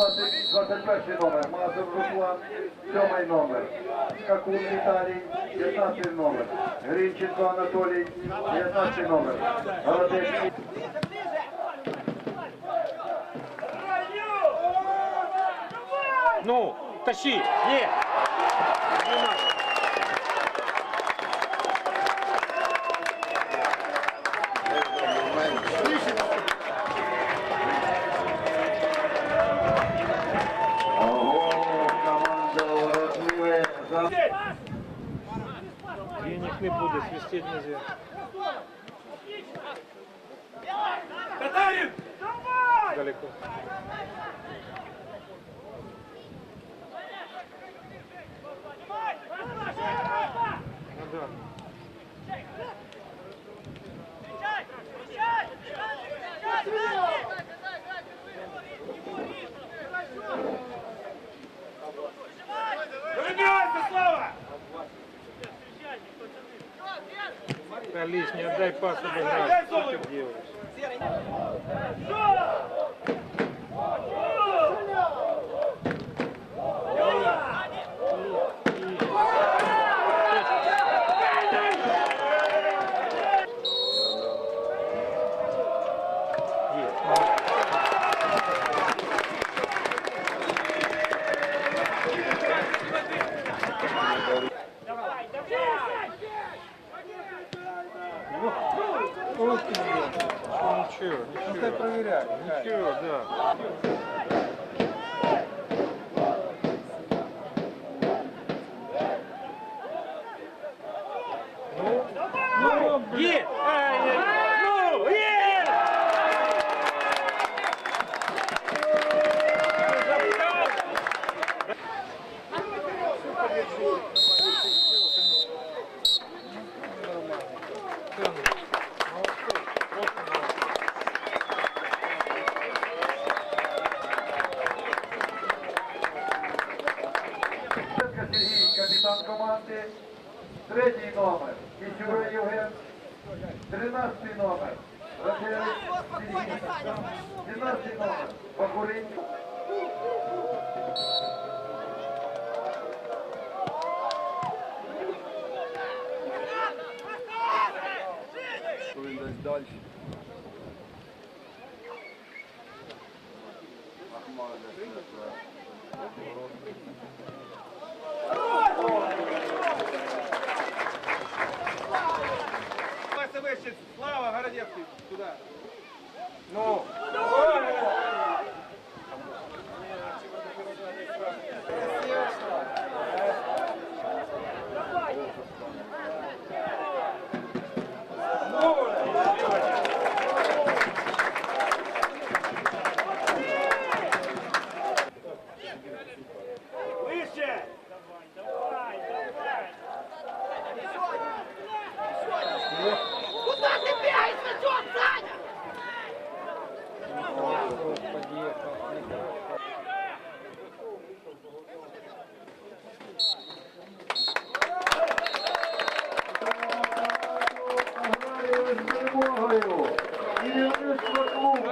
20, 21 номер, Мазур Руслан, 7 номер, Скакун Віталій, 15 номер, Гринченко Анатолій, 19 номер, Городецький. Ну, тащи! Є! Денег не буде, свистеть нельзя. Далеко. Ну да. Колись, не отдай пас обыграть. Что ты делаешь? Есть. Ну, ничего, ничего. проверяли. Ничего, да. Ну, ну, есть! Ай-яй-яй. Ну, есть! Сергій, капітан команди, третій номер, Місюра Євген, тринадцятий номер, Рахелець Сергій, дванадцятий номер, Бакурин, Коли десь Сергею Зимою и Лешко Клуба.